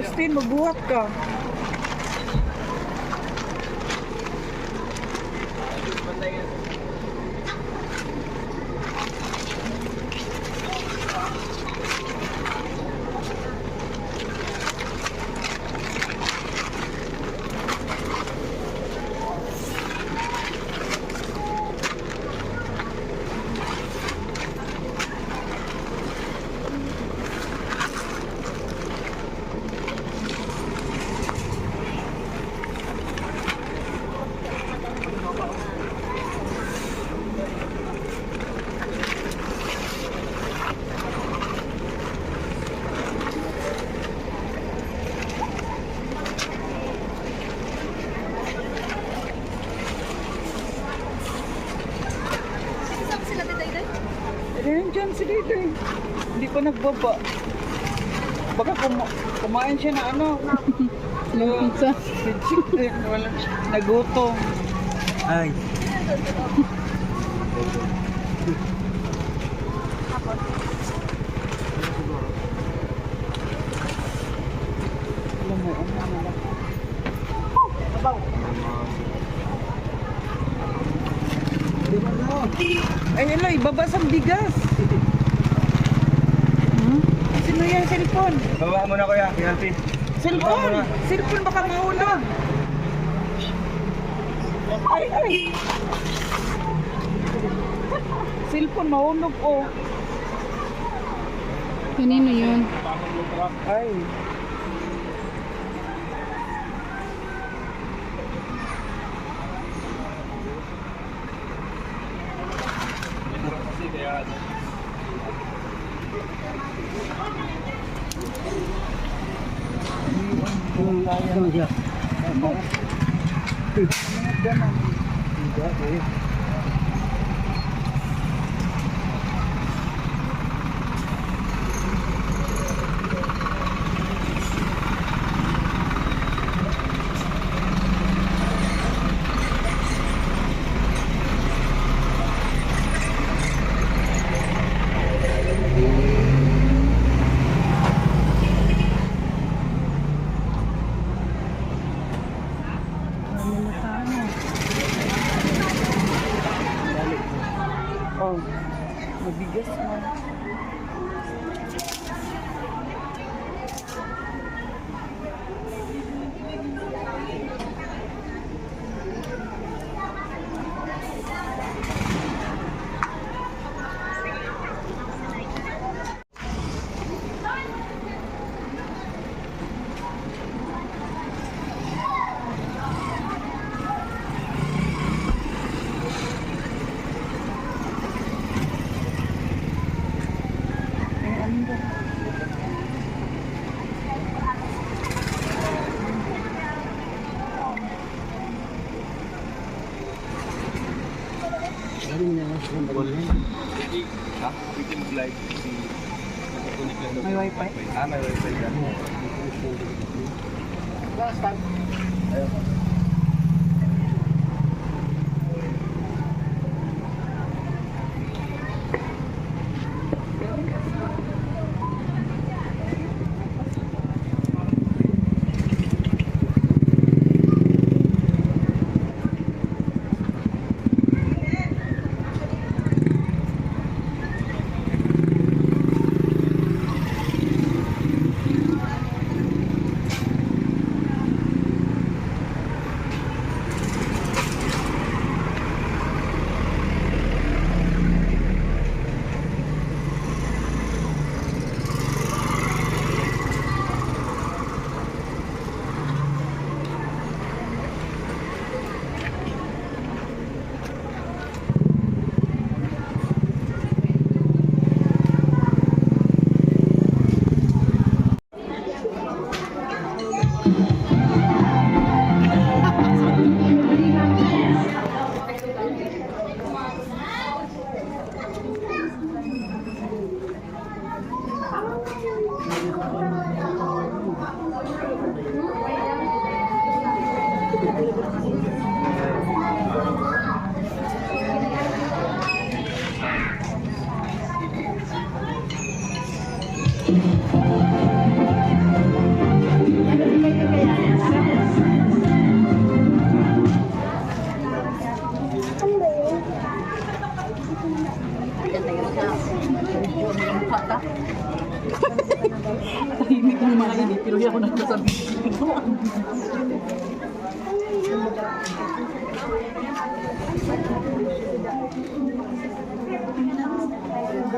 Agustin, magbuhat ka. Dyan si Dito eh. Hindi pa nagbaba. Baka kuma- kumain siya na ano. Yung pizza. Wala. Nagutom. Ay. Alam mo, ano na lang. Ay, hello, ibaba sa bigas. Hmm? Sino yan, cellphone? Baba mo na kuya, Yanti. Cellphone! Cellphone baka mahulog. Ay, ay. Cellphone mahulog oh. Kanino yun? Ay. Oh, mabigas man. Ay, ano ba? Ha? Within flight. May wifi? Ah, may wifi ka. nakainit,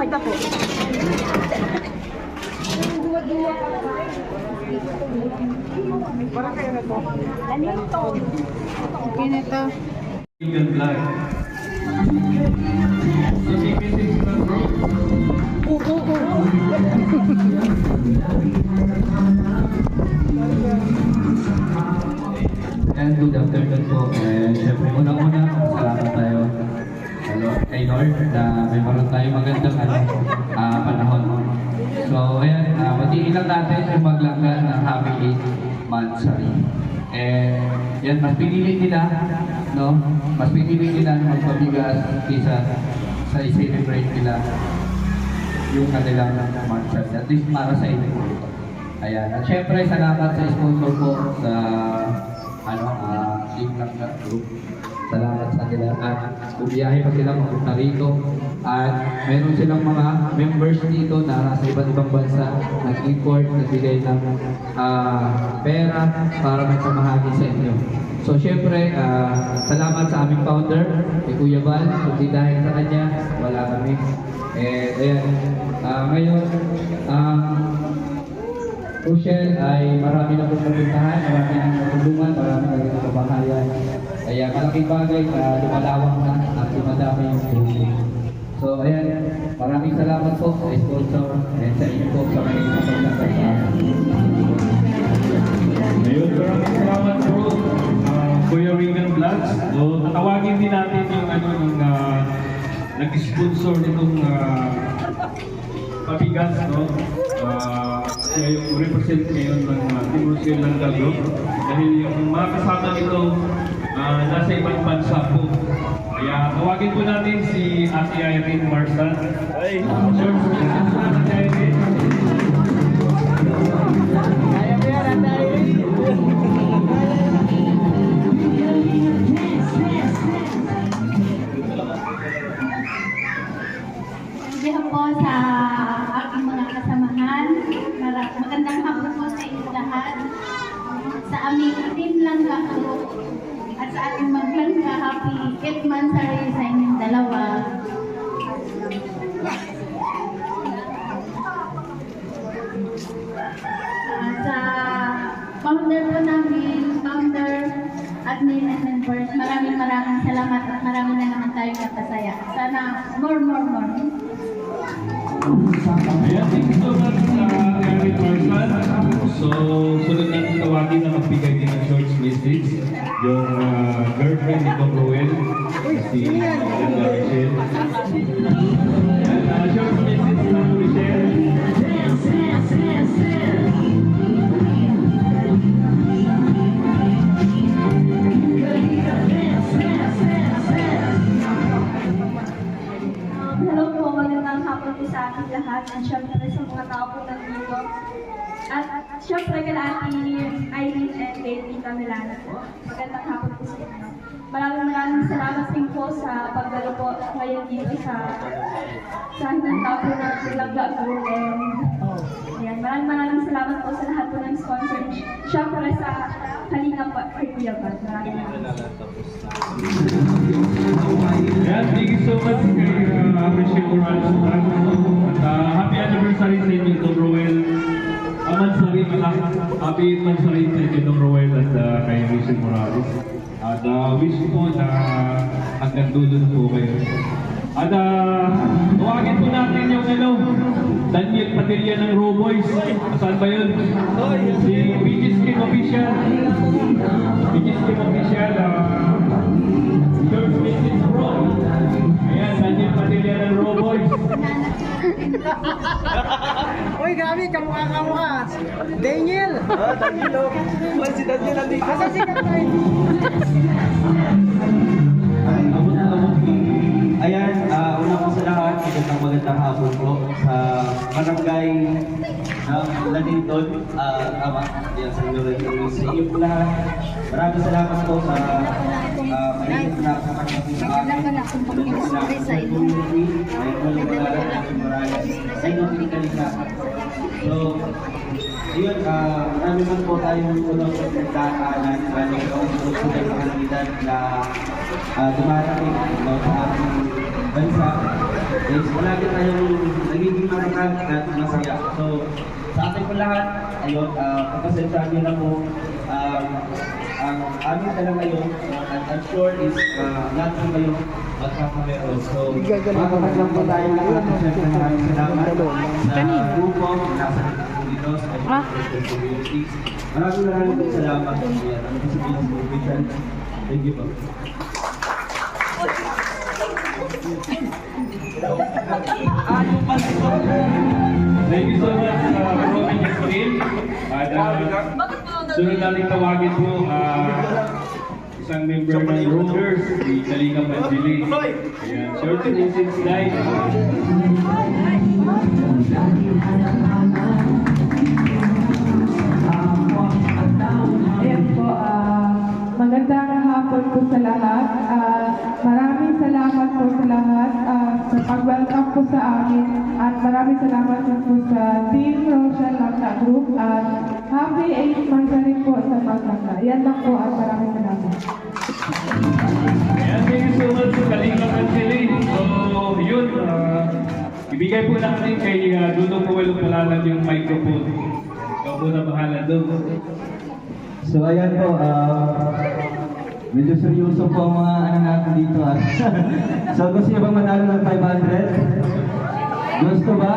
Bukod ako. Ganito. Okay na to. Vegan vlog. So, si Mrs. Bro. Oo, oo. And good afternoon po. And syempre, unang-una, kay Lord na may meron tayo magandang ano, ah, panahon. So, ayan, uh, batiin lang natin yung maglangga ng happy 8 months And yan, mas pinili nila, no? Mas pinili nila na magpabigas kaysa sa i-celebrate nila yung kanilang monthsary. At least para sa inyo. Ayan. At syempre, salamat sa sponsor ko sa ano, ah, Team Langga Group. Salamat sa kanila. At bumiyahe pa sila papunta rito. At meron silang mga members dito na nasa iba't ibang bansa nag-import, nagbigay ng ah, pera para may pamahagi sa inyo. So syempre, ah, salamat sa aming founder, kay Kuya Val. Kundi dahil sa kanya, wala kami. Eh, ayan. Ah, ngayon, ang Rochelle ay marami na pong napuntahan, marami na natulungan, marami na rin kabahayan. Kaya malaking bagay na lumalawak na at dumadami yung grupo. So ayan, maraming salamat po sa sponsor and sa inyo po sa mga kapaglakas sa akin. Ayun, maraming salamat bro. Uh, Kuya Regan Vlogs. So, tatawagin din natin yung ano yung uh, nag-sponsor nitong uh, pabigas, no? Uh, siya yung represent ngayon ng uh, Team Rochelle ng Group. Dahil yung mga kasama nito uh, nasa ibang bansa po. Kaya tawagin po natin si Ate Irene Marsan. Ay, sure. Ate Irene. Kaya mo yan, Anday. Diyan po sa aking mga kasamahan. Magandang hapon po sa inyo lahat. Sa aming team lang sa ating maglangga happy 8 months sa inyong dalawa. Ah, sa founder po namin, founder admin and members, maraming maraming salamat at marami na naman tayong napasaya. Sana more, more, more. Ayan, thank you so much, uh, Eric Marsan. So, sunod natin tawagin na magbigay din ng short message yung uh, girlfriend ni Tom Ruel, si Ganda Rachel. Ayan, uh, short message Rachel. Um, hello po, magandang hapon po sa ating lahat at syempre sa mga tao po nandito. At, at syempre kala Ate Irene and kay Tita Milana po. Sa pagdalo po ngayon dito sa sa hinanda po ng Langga Group and Ayan, maraming maraming salamat po sa lahat po ng sponsor. Syempre sa Kalinga po kay Kuya Bad. Maraming Ayan, thank you so much kay uh, Rachel Morales. At uh, happy anniversary sa inyo, Tom Ruel. Aman sa rin, happy anniversary sa inyo, Tom Ruel at uh, kay Rachel Morales. At uh, wish ko na hanggang dulo na po kayo. At uh, tawagin po natin yung ano, Daniel Padilla ng Raw Boys. Saan ba yun? Si Bigis Kim Official. Bigis Kim Official. Uh, George Mrs. Uy, grabe, kamukha kamukha. Daniel! Ah, Daniel, oh. Si Daniel nandito. Asa si Kapay? Ayan, uh, una po sa lahat, magandang magandang hapon po sa barangay ng Lanindon. Uh, tama, yan sa inyo rin. Sa inyo po lahat. Maraming salamat po sa uh, mainit na pagkakasama sa amin. Sa community, ay walang malalang at marayas. Sa inyo po kalika. So, yun, uh, marami man po tayong unang pagkakaanan. Galing po ang po ng kalangitan na uh, dumarating no, sa ating bansa is palagi tayong nagiging matatag at masaya. So, sa ating po lahat, ayun, uh, pagpasensya niyo na po, um, ang amin talaga ngayon, uh, and I'm sure is uh, lahat po kayo magkakameron. So, makakapag lang po tayo lahat. Siyempre, maraming salamat sa grupo, nasa dito sa community. Maraming maraming po salamat. Ayan, ano po sabihin sa official. Thank you po. Thank you so much, uh, Robin Yasmin. At uh, sunod natin tawagin po uh, isang member ng Rovers, si Kalinga Manjili. Ayan, short message tonight. Ayan po, ah, magandang hapon po sa lahat. Ah, maraming salamat po sa lahat ah, sa pag-welcome po sa amin at maraming salamat din po sa Team Rochelle Magna Group at happy 8 months na rin po sa Magna. Yan lang po at maraming salamat. Ayan, thank you so much sa Kalinga Manjili. So, yun, uh, ibigay po natin kay uh, Dudong Puwelo Palalag yung microphone. Ikaw po na bahala doon. So ayan po, ah, medyo seryoso po ang mga ano natin dito ah. so gusto niyo bang manalo ng 500? Gusto ba?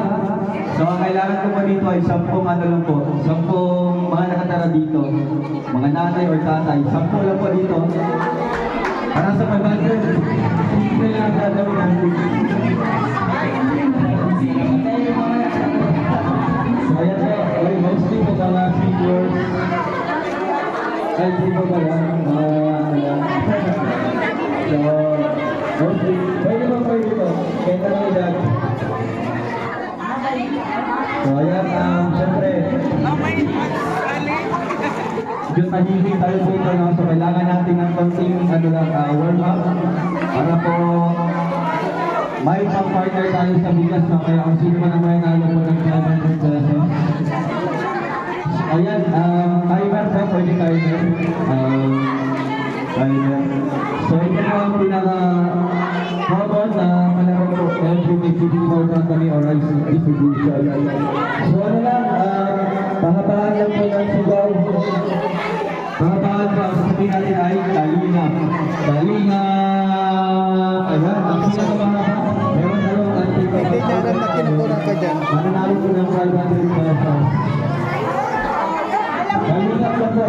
So ang kailangan ko po dito ay 10 ano lang po, 10 mga nakatara dito, mga nanay or tatay, 10 lang po dito. Para sa 500, simple lang ang gagawin natin. So ayan po, mostly po mga ay, di ba ba lang. so, mostly, pwede na tayo dito, no? So, kailangan natin ng konting, ano lang, uh, warm up para po may pang-partner tayo sa bigas, no? Kaya kung sino man ang may nalo po ng 500 pesos. Ayan, um, timer po, pwede timer. Um, timer. So, ito po ang pinaka common na kalaro po, LGBT before company or distribution. So, ano lang, um, pahabahan lang po ng sigaw. Pangalan po, sasabihin natin ay Kalinga. Kalinga.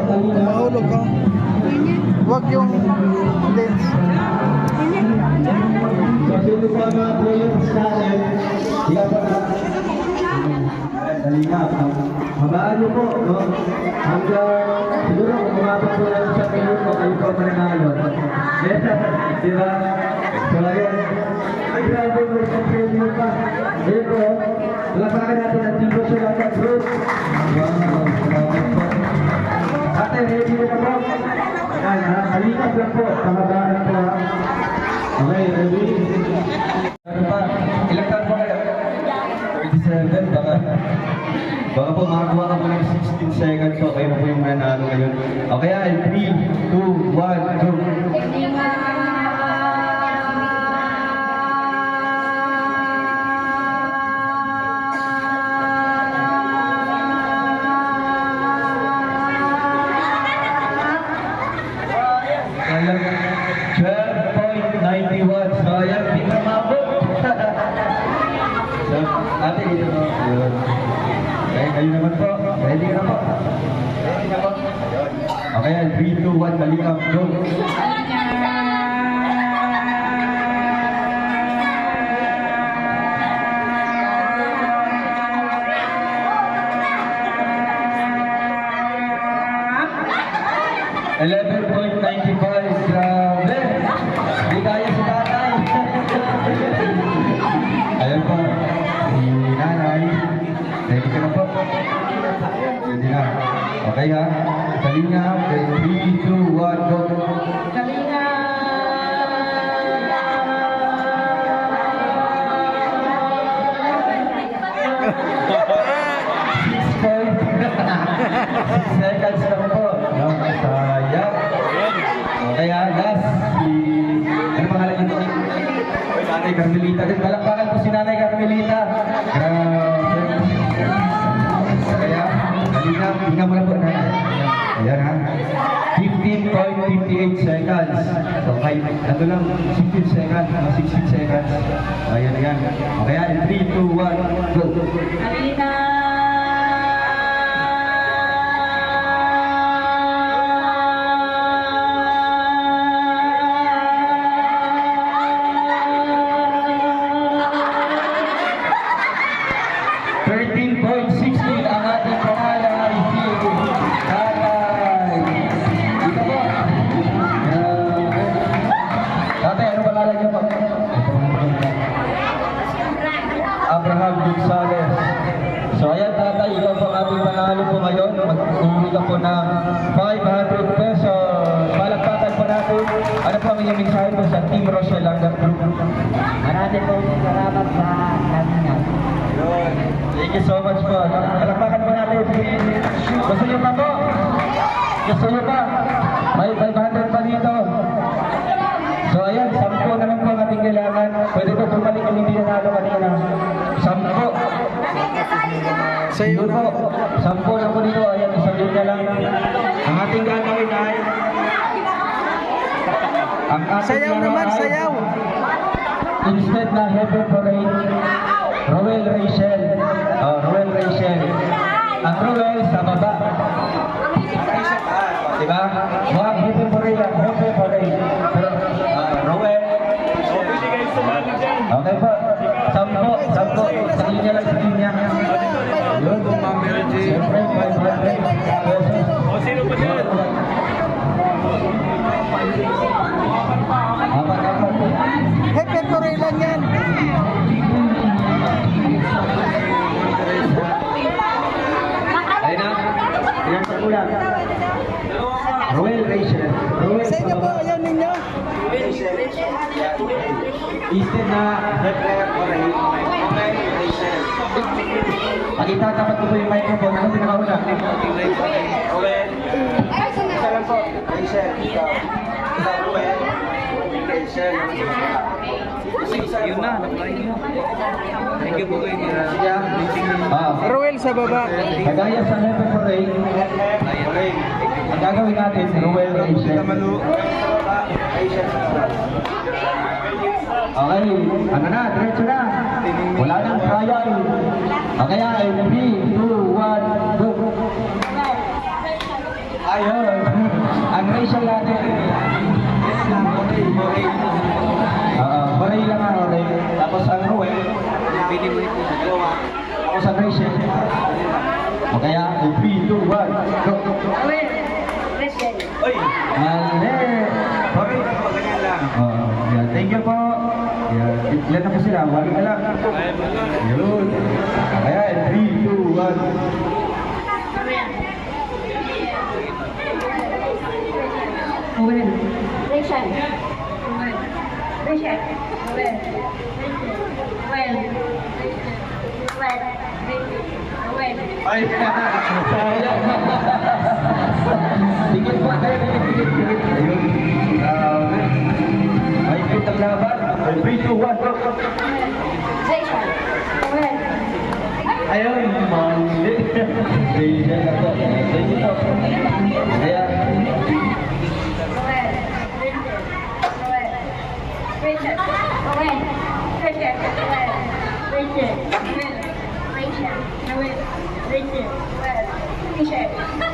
Mahulog ka. Huwag yung lens. So, sino po ang mga players natin? Hindi pa na. Kalinga. Habaan niyo po, sa minuto, sa natin ang Group. Wow, Yan, ha? Kalinga lang po. Pahabaan po, ha? Okay, ready? Ano pa? Ilang taon po kayo? 37, baka. Baka po makakuha ka po ng 16 seconds so kayo na po yung mananalo ngayon. Okay, ay 3, 2, 1, go! 3, palakpakan po si Nanay Carmelita. Kaya, halina, hinga mo na po, Nanay. Ayan ha. 15.58 seconds. So, kay, ano lang, 16 seconds, mga 16 seconds. Ayan, ayan. In 3, 2, 1, go. Thirteen Abraham Gonzalez. So ayan tatay, ikaw po ang ating panalo po ngayon. Mag-uwi ka po ng 500 pesos. Palagpakan po natin. Ano po ang inyong mensahe po sa Team Rochelle Langgam Group? Marami po salamat sa kanya. Thank you so much po. Palakpakan po natin. Gusto niyo pa po? Gusto niyo pa? May 500 pa dito. So ayan, sampo na lang po ang ating kailangan. Pwede po bumalik kung hindi nanalo kanina. Yun na. po. Sampo na po dito. Ayan, isang linya lang. Ang ating gagawin ay... Ang ating Sayaw naman, ay- sayaw. Instead na Heavy Parade, Roel Rachel. Oh, Roel Rachel. Ang Roel sa baba. Diba? Huwag Heavy Parade lang, Heavy Parade. Pero, ah, Roel. Okay po. Sampo, sampo. Sa linya lang, sa linya. Yun. Siyempre, 500 pesos. O, sino pa dyan? Apat, apat. Lang yan. Ayun na. Ayan sa kulang. Roel Rachel. Sa inyo po, ayaw ninyo. Instead na Hepe Parade, Roel Rachel. Pag itatapat ko po yung microphone, ano pinakauna? Isa lang po. Rachel. Ikaw. Roel. Rachel. Yun na. Thank you po kayo. Ah. Ruel sa baba. Kagaya sa Parade, Parade. ang gagawin natin, Ruel Rachel. Okay, ano na, diretso na. Wala nang trial. Okay, ay, 3, 2, 1, go. Ayun, ang Rachel natin. Oo, baray lang nga, okay. Tapos ang Ruel, tapos ang Rachel. O kaya, 3, 2, 1, go. Oy! Mali! Sorry, ako, ganyan lang. Oh, yeah. Thank you po. Yeah. Ilan na po sila? Wali na lang. Yun. Ayan, 3, 2, 1. Owen. Rachel. Owen. Rachel. Owen. Owen. Owen. Owen. Owen. Owen. Dikit pa, dahil dikit, dikit, dikit. Ayun. Um, ay, fit ang laban. 3, 2, 1, go. Jason, go ahead. Ayun, mali. Jason na to. Jason na Owen, Richard, Owen, Richard, Richard, Richard,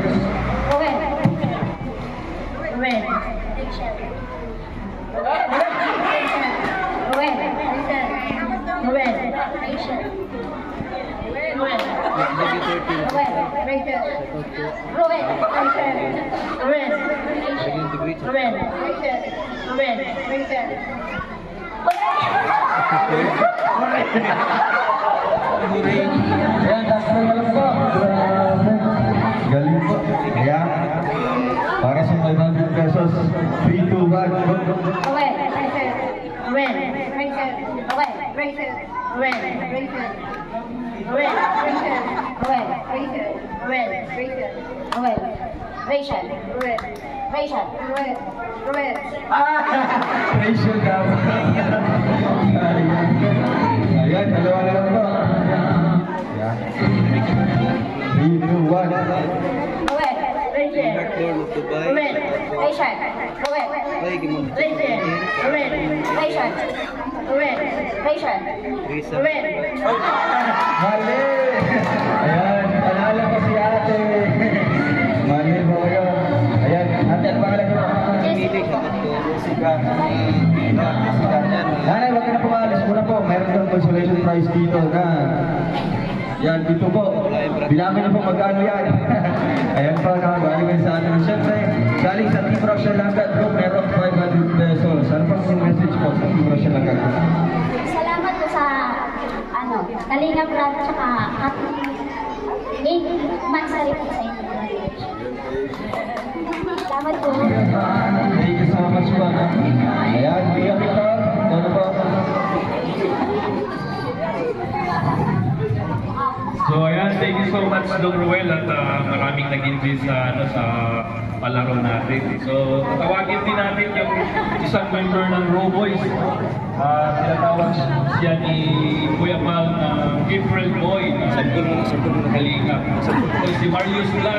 right there. Red, right there. Red. Red. Right there. Red. Right there. Yan, taas na malam po. Galing po. Ayan. Para sa 500 pesos, 3, 2, 1, go. Away, right there. Red, right there. Away, right there. Red, right there. Red. Ruel, Rachel. Ruel, Rachel. Ruel, Ruel. Ah! Rachel dapat. Ayan. Dalawa na lang po. Ayan. 3, 2, 1. Ruel, Rachel. Ruel, Rachel. Ruel, Rachel. Ruel, Rachel. Ruel, Rachel. Ruel. Mali! Ayan, panalo ko si ate. Mali po kayo. Ayan, ate, ano pangalan ko? Jessica. Jessica. Nanay, wag ka na pumalis muna po. Mayroon kang consolation prize dito na yan, dito po. Bilangin na po magkano yan. Ayan po, nakagaling sa atin. Siyempre, galing sa Team Rochelle Langgat Group, meron 500 pesos. Ano pang yung message po sa Team Rochelle Langgat Group? Salamat po sa ano, Kalinga Brad tsaka Happy Eight Mansari po sa. Salamat po. Thank you so much po. Ayan, Kuya Victor, ano po? So ayan, thank you so much Dong Ruel at ah, maraming nag-enjoy sa ano sa palaro natin. So tawagin din natin yung isang member ng Raw Boys. Ah, tinatawag siya ni Kuya Mal na April Boy. Sa uh, Kalinga. So si Marius Blan.